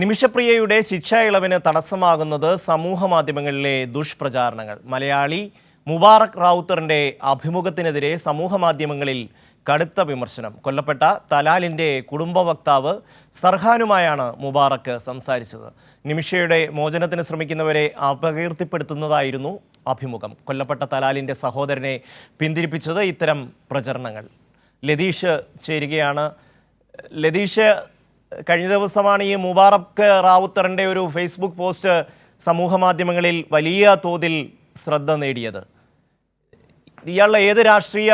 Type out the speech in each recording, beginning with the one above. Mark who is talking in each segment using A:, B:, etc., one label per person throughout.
A: നിമിഷപ്രിയയുടെ ശിക്ഷാ ഇളവിന് തടസ്സമാകുന്നത് സമൂഹ മാധ്യമങ്ങളിലെ ദുഷ്പ്രചാരണങ്ങൾ. മലയാളി മുബാറക് റാവുത്തറിന്റെ അഭിമുഖത്തിനെതിരെ സമൂഹ മാധ്യമങ്ങളിൽ കടുത്ത വിമർശനം. കൊല്ലപ്പെട്ട തലാലിന്റെ കുടുംബ വക്താവ് സർഹാനുമായാണ് മുബാറക്ക് സംസാരിച്ചത്. നിമിഷയുടെ മോചനത്തിന് ശ്രമിക്കുന്നവരെ അപകീർത്തിപ്പെടുത്തുന്നതായിരുന്നു അഭിമുഖം. കൊല്ലപ്പെട്ട തലാലിന്റെ സഹോദരനെ പിന്തിരിപ്പിച്ചത് ഇത്തരം പ്രചരണങ്ങൾ. ലതീഷ് ചേരുകയാണ്. ലതീഷ് കഴിഞ്ഞ ദിവസമാണ് ഈ മുബാറക് റാവുത്തറിന്റെ ഒരു ഫേസ്ബുക്ക് പോസ്റ്റ് സമൂഹ മാധ്യമങ്ങളിൽ വലിയ തോതിൽ ശ്രദ്ധ നേടിയത്. ഇയാളുടെ ഏത് രാഷ്ട്രീയ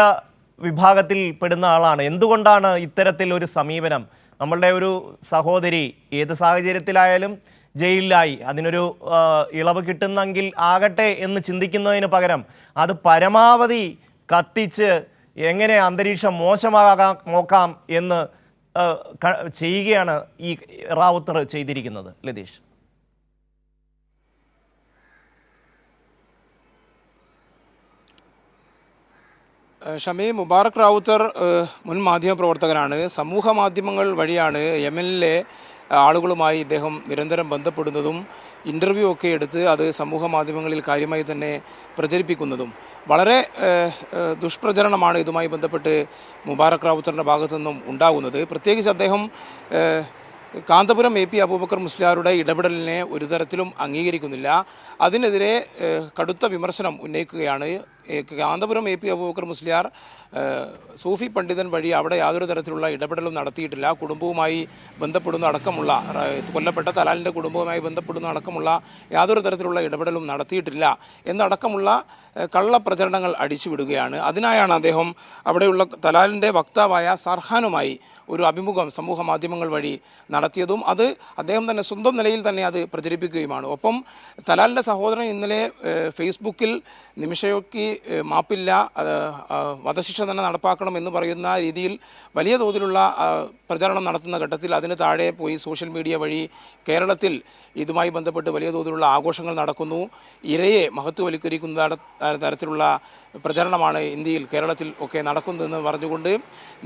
A: വിഭാഗത്തിൽ പെടുന്ന ആളാണ്? എന്തുകൊണ്ടാണ് ഇത്തരത്തിൽ ഒരു സമീപനം? നമ്മളുടെ ഒരു സഹോദരി ഏത് സാഹചര്യത്തിലായാലും ജയിലിലായി. അതിനൊരു ഇളവ് കിട്ടുന്നെങ്കിൽ ആകട്ടെ എന്ന് ചിന്തിക്കുന്നതിന് പകരം അത് പരമാവധി കത്തിച്ച് എങ്ങനെ അന്തരീക്ഷം മോശമാകാം നോക്കാം എന്ന് ചെയ്യുകയാണ് ഈ റാവുത്തർ ചെയ്തിരിക്കുന്നത് ലതീഷ്.
B: ഷമി മുബാറക് റാവുത്തർ മുൻ മാധ്യമപ്രവർത്തകനാണ്. സമൂഹ മാധ്യമങ്ങൾ വഴിയാണ് യമനിലെ ആളുകളുമായി ഇദ്ദേഹം നിരന്തരം ബന്ധപ്പെടുന്നതും ഇന്റർവ്യൂ ഒക്കെ എടുത്ത് അത് സമൂഹ മാധ്യമങ്ങളിൽ കാര്യമായി തന്നെ പ്രചരിപ്പിക്കുന്നതും. വളരെ ദുഷ്പ്രചരണമാണ് ഇതുമായി ബന്ധപ്പെട്ട് മുബാറക് റാവുത്തറിന്റെ ഭാഗത്തു നിന്നും ഉണ്ടാകുന്നത്. പ്രത്യേകിച്ച് അദ്ദേഹം കാന്തപുരം എ പി അബൂബക്കർ മുസ്ലിയാരുടെ ഇടപെടലിനെ ഒരു തരത്തിലും അംഗീകരിക്കുന്നില്ല. അതിനെതിരെ കടുത്ത വിമർശനം ഉന്നയിക്കുകയാണ് കാന്തപുരം എ പി അബൂബക്കർ മുസ്ലിയാർ സൂഫി പണ്ഡിതൻ വഴി അവിടെ യാതൊരു തരത്തിലുള്ള ഇടപെടലും നടത്തിയിട്ടില്ല. കുടുംബവുമായി ബന്ധപ്പെടുന്ന അടക്കമുള്ള കൊല്ലപ്പെട്ട തലാലിന്റെ കുടുംബവുമായി ബന്ധപ്പെടുന്ന അടക്കമുള്ള യാതൊരു തരത്തിലുള്ള ഇടപെടലും നടത്തിയിട്ടില്ല. എന്നടക്കമുള്ള കള്ളപ്രചരണങ്ങൾ അടിച്ചുവിടുകയാണ്. അതിനായാണ് അദ്ദേഹം അവിടെയുള്ള തലാലിന്റെ വക്താവായ സർഹാനുമായി ഒരു അഭിമുഖം സമൂഹ മാധ്യമങ്ങൾ വഴി നടത്തിയതും അത് അദ്ദേഹം തന്നെ സ്വന്തം നിലയിൽ തന്നെ അത് പ്രചരിപ്പിക്കുകയുമാണ്. ഒപ്പം തലാലിന്റെ സഹോദരൻ ഇന്നലെ ഫേസ്ബുക്കിൽ നിമിഷയ്ക്ക് മാപ്പില്ല വധശിക്ഷ തന്നെ നടപ്പാക്കണം എന്ന് പറയുന്ന രീതിയിൽ വലിയ തോതിലുള്ള പ്രചാരണം നടത്തുന്ന ഘട്ടത്തിൽ അതിന് താഴെ പോയി സോഷ്യൽ മീഡിയ വഴി കേരളത്തിൽ ഇതുമായി ബന്ധപ്പെട്ട് വലിയ തോതിലുള്ള ആഘോഷങ്ങൾ നടക്കുന്നു. ഇരയെ മഹത്വവൽക്കരിക്കുന്ന തരത്തിലുള്ള പ്രചരണമാണ് ഇന്ത്യയിൽ കേരളത്തിൽ ഒക്കെ നടക്കുന്നതെന്ന് പറഞ്ഞുകൊണ്ട്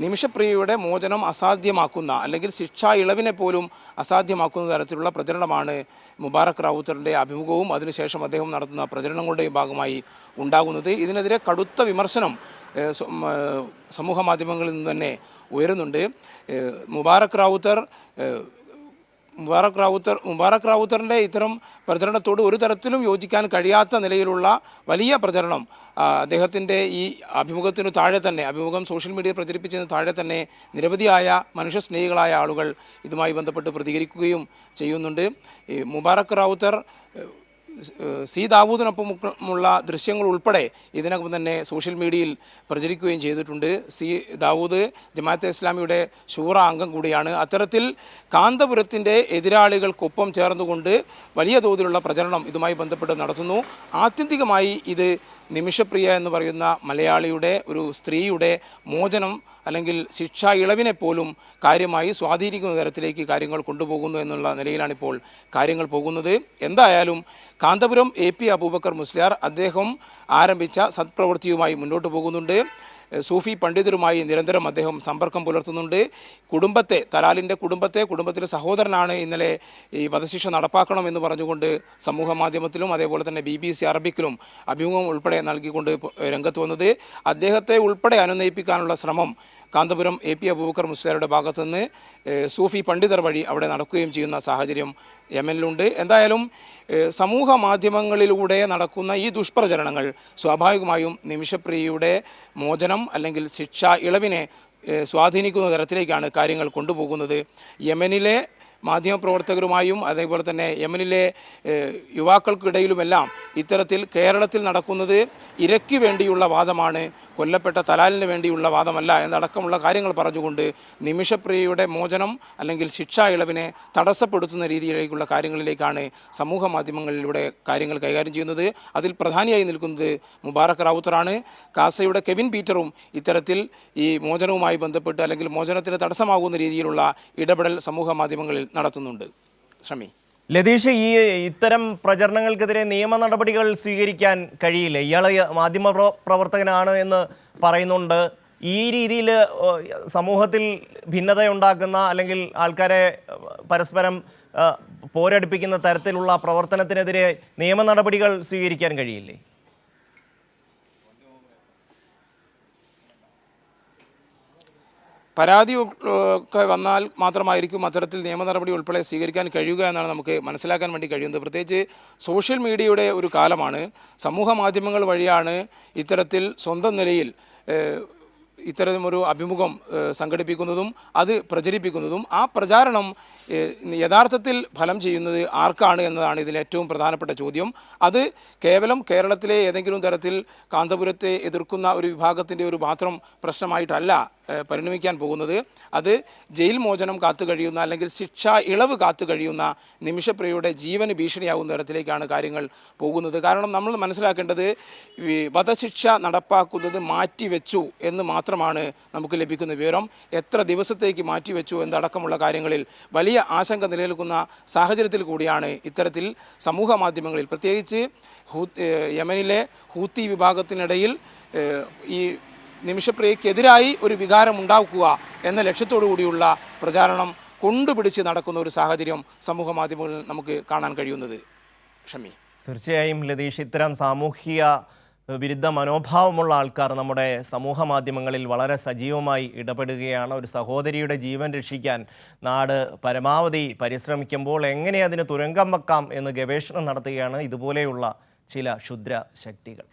B: നിമിഷപ്രിയയുടെ മോചനം അസാധ്യമാക്കുന്ന അല്ലെങ്കിൽ ശിക്ഷാ ഇളവിനെ പോലും അസാധ്യമാക്കുന്ന തരത്തിലുള്ള പ്രചരണമാണ് മുബാറക് റാവുത്തറിന്റെ അഭിമുഖവും അതിനുശേഷം അദ്ദേഹം നടത്തുന്ന പ്രചരണങ്ങളുടെയും ഭാഗമായി ഉണ്ടാകുന്നത്. ഇതിനെതിരെ കടുത്ത വിമർശനം സമൂഹ മാധ്യമങ്ങളിൽ നിന്ന് തന്നെ ഉയരുന്നുണ്ട്. മുബാറക് റാവുത്തർ മുബാറക് റാവുത്തർ മുബാറക് റാവുത്തറിന്റെ ഇത്തരം പ്രചരണത്തോട് ഒരു തരത്തിലും യോജിക്കാൻ കഴിയാത്ത നിലയിലുള്ള വലിയ പ്രചരണം അദ്ദേഹത്തിന്റെ ഈ അഭിമുഖത്തിന് താഴെ തന്നെ അഭിമുഖം സോഷ്യൽ മീഡിയ പ്രചരിപ്പിച്ചതിന് താഴെ തന്നെ നിരവധിയായ മനുഷ്യസ്നേഹികളായ ആളുകൾ ഇതുമായി ബന്ധപ്പെട്ട് പ്രതികരിക്കുകയും ചെയ്യുന്നുണ്ട്. മുബാറക് റാവുത്തർ സി ദാവൂദിനൊപ്പമുള്ള ദൃശ്യങ്ങൾ ഉൾപ്പെടെ ഇതിനകം തന്നെ സോഷ്യൽ മീഡിയയിൽ പ്രചരിക്കുകയും ചെയ്തിട്ടുണ്ട്. സി ദാവൂദ് ജമാഅത്തെ ഇസ്ലാമിയുടെ ശൂറ അംഗം കൂടിയാണ്. അത്തരത്തിൽ കാന്തപുരത്തിന്റെ എതിരാളികൾക്കൊപ്പം ചേർന്നുകൊണ്ട് വലിയ തോതിലുള്ള പ്രചരണം ഇതുമായി ബന്ധപ്പെട്ട് നടത്തുന്നു. ആത്യന്തികമായി ഇത് നിമിഷപ്രിയ എന്ന് പറയുന്ന മലയാളിയുടെ ഒരു സ്ത്രീയുടെ മോചനം അല്ലെങ്കിൽ ശിക്ഷാ ഇളവിനെ പോലും കാര്യമായി സ്വാധീനിക്കുന്ന തരത്തിലേക്ക് കാര്യങ്ങൾ കൊണ്ടുപോകുന്നു എന്നുള്ള നിലയിലാണിപ്പോൾ കാര്യങ്ങൾ പോകുന്നത്. എന്തായാലും കാന്തപുരം എ പി അബൂബക്കർ മുസ്ലിയാർ അദ്ദേഹം ആരംഭിച്ച സത്പ്രവൃത്തിയുമായി മുന്നോട്ട് പോകുന്നുണ്ട്. സൂഫി പണ്ഡിതരുമായി നിരന്തരം അദ്ദേഹം സമ്പർക്കം പുലർത്തുന്നുണ്ട്. കുടുംബത്തെ തലാലിന്റെ കുടുംബത്തെ കുടുംബത്തിലെ സഹോദരനാണ് ഇന്നലെ ഈ വധശിക്ഷ നടപ്പാക്കണം എന്ന് പറഞ്ഞുകൊണ്ട് സമൂഹ മാധ്യമത്തിലും അതേപോലെ തന്നെ ബി ബി സി അറബിക്കിലും അഭിമുഖം ഉൾപ്പെടെ നൽകിക്കൊണ്ട് രംഗത്ത് വന്നത്. അദ്ദേഹത്തെ ഉൾപ്പെടെ അനുനയിപ്പിക്കാനുള്ള ശ്രമം കാന്തപുരം എ പി അബൂബക്കർ മുസ്ലിയാരുടെ ഭാഗത്തുനിന്ന് സൂഫി പണ്ഡിതർ വഴി അവിടെ നടക്കുകയും ചെയ്യുന്ന സാഹചര്യം യമനിലുണ്ട്. എന്തായാലും സമൂഹ മാധ്യമങ്ങളിലൂടെ നടക്കുന്ന ഈ ദുഷ്പ്രചരണങ്ങൾ സ്വാഭാവികമായും നിമിഷപ്രിയയുടെ മോചനം അല്ലെങ്കിൽ ശിക്ഷ ഇളവിനെ സ്വാധീനിക്കുന്ന തരത്തിലേക്കാണ് കാര്യങ്ങൾ കൊണ്ടുപോകുന്നത്. യമനിലെ മാധ്യമപ്രവർത്തകരുമായും അതേപോലെ തന്നെ യമനിലെ യുവാക്കൾക്കിടയിലുമെല്ലാം ഇത്തരത്തിൽ കേരളത്തിൽ നടക്കുന്നത് ഇരയ്ക്ക് വേണ്ടിയുള്ള വാദമാണ് കൊല്ലപ്പെട്ട തലാലിന് വേണ്ടിയുള്ള വാദമല്ല എന്നടക്കമുള്ള കാര്യങ്ങൾ പറഞ്ഞുകൊണ്ട് നിമിഷപ്രിയയുടെ മോചനം അല്ലെങ്കിൽ ശിക്ഷാ ഇളവിനെ തടസ്സപ്പെടുത്തുന്ന രീതിയിലേക്കുള്ള കാര്യങ്ങളിലേക്കാണ് സമൂഹ മാധ്യമങ്ങളിലൂടെ കാര്യങ്ങൾ കൈകാര്യം ചെയ്യുന്നത്. അതിൽ പ്രധാനിയായി നിൽക്കുന്നത് മുബാറക് റാവുത്തറാണ്. കാസയുടെ കെവിൻ പീറ്ററും ഇത്തരത്തിൽ ഈ മോചനവുമായി ബന്ധപ്പെട്ട് അല്ലെങ്കിൽ മോചനത്തിന് തടസ്സമാകുന്ന രീതിയിലുള്ള ഇടപെടൽ സമൂഹ മാധ്യമങ്ങളിൽ നടത്തുന്നുണ്ട്. ഷമി.
A: ലതീഷ് ഈ ഇത്തരം പ്രചരണങ്ങൾക്കെതിരെ നിയമ നടപടികൾ സ്വീകരിക്കാൻ കഴിയില്ല. ഇയാൾ മാധ്യമ പ്രവ- പ്രവർത്തകനാണ് എന്ന് പറയുന്നുണ്ട്. ഈ രീതിയിൽ സമൂഹത്തിൽ ഭിന്നതയുണ്ടാക്കുന്ന അല്ലെങ്കിൽ ആൾക്കാരെ പരസ്പരം പോരടിപ്പിക്കുന്ന തരത്തിലുള്ള പ്രവർത്തനത്തിനെതിരെ നിയമ നടപടികൾ സ്വീകരിക്കാൻ കഴിയില്ലേ?
B: പരാതി ഒക്കെ വന്നാൽ മാത്രമായിരിക്കും അത്തരത്തിൽ നിയമ നടപടി ഉൾപ്പെടെ സ്വീകരിക്കാൻ കഴിയുക എന്നാണ് നമുക്ക് മനസ്സിലാക്കാൻ വേണ്ടി കഴിയുന്നത്. പ്രത്യേകിച്ച് സോഷ്യൽ മീഡിയയുടെ ഒരു കാലമാണ്. സമൂഹ മാധ്യമങ്ങൾ വഴിയാണ് ഇത്തരത്തിൽ സ്വന്തം നിലയിൽ ഇത്തരമൊരു അഭിമുഖം സംഘടിപ്പിക്കുന്നതും അത് പ്രചരിപ്പിക്കുന്നതും ആ പ്രചാരണം യഥാർത്ഥത്തിൽ ഫലം ചെയ്യുന്നത് ആർക്കാണ് എന്നതാണ് ഇതിൽ ഏറ്റവും പ്രധാനപ്പെട്ട ചോദ്യം. അത് കേവലം കേരളത്തിലെ ഏതെങ്കിലും തരത്തിൽ കാന്തപുരത്തെ എതിർക്കുന്ന ഒരു വിഭാഗത്തിന്റെ ഒരു മാത്രം പ്രശ്നമായിട്ടല്ല. പരിണമിക്കാൻ പോകുന്നത്. അത് ജയിൽ മോചനം കാത്തു കഴിയുന്ന അല്ലെങ്കിൽ ശിക്ഷാ ഇളവ് കാത്തു കഴിയുന്ന നിമിഷപ്രിയയുടെ ജീവന് ഭീഷണിയാകുന്ന തരത്തിലേക്കാണ് കാര്യങ്ങൾ പോകുന്നത്. കാരണം നമ്മൾ മനസ്സിലാക്കേണ്ടത് വധശിക്ഷ നടപ്പാക്കുന്നത് മാറ്റിവെച്ചു എന്ന് മാത്രമാണ് നമുക്ക് ലഭിക്കുന്ന വിവരം. എത്ര ദിവസത്തേക്ക് മാറ്റിവെച്ചു എന്നടക്കമുള്ള കാര്യങ്ങളിൽ വലിയ ആശങ്ക നിലനിൽക്കുന്ന സാഹചര്യത്തിൽ കൂടിയാണ് ഇത്തരത്തിൽ സമൂഹ മാധ്യമങ്ങളിൽ. പ്രത്യേകിച്ച് യമനിലെ ഹൂത്തി വിഭാഗത്തിനിടയിൽ ഈ നിമിഷപ്രിയക്കെതിരായി ഒരു വികാരം ഉണ്ടാക്കുക എന്ന ലക്ഷ്യത്തോടു കൂടിയുള്ള പ്രചാരണം കൊണ്ടുപിടിച്ച് നടക്കുന്ന ഒരു സാഹചര്യം സമൂഹ മാധ്യമങ്ങളിൽ നമുക്ക് കാണാൻ കഴിയുന്നത്. ഷമി.
A: തീർച്ചയായും ലതീഷ് ഇത്തരം സാമൂഹിക വിരുദ്ധ മനോഭാവമുള്ള ആൾക്കാർ നമ്മുടെ സമൂഹ മാധ്യമങ്ങളിൽ വളരെ സജീവമായി ഇടപെടുകയാണ്. ഒരു സഹോദരിയുടെ ജീവൻ രക്ഷിക്കാൻ നാട് പരമാവധി പരിശ്രമിക്കുമ്പോൾ എങ്ങനെ അതിന് തുരങ്കം വെക്കാം എന്ന് ഗവേഷണം നടത്തുകയാണ് ഇതുപോലെയുള്ള ചില ക്ഷുദ്ര ശക്തികൾ.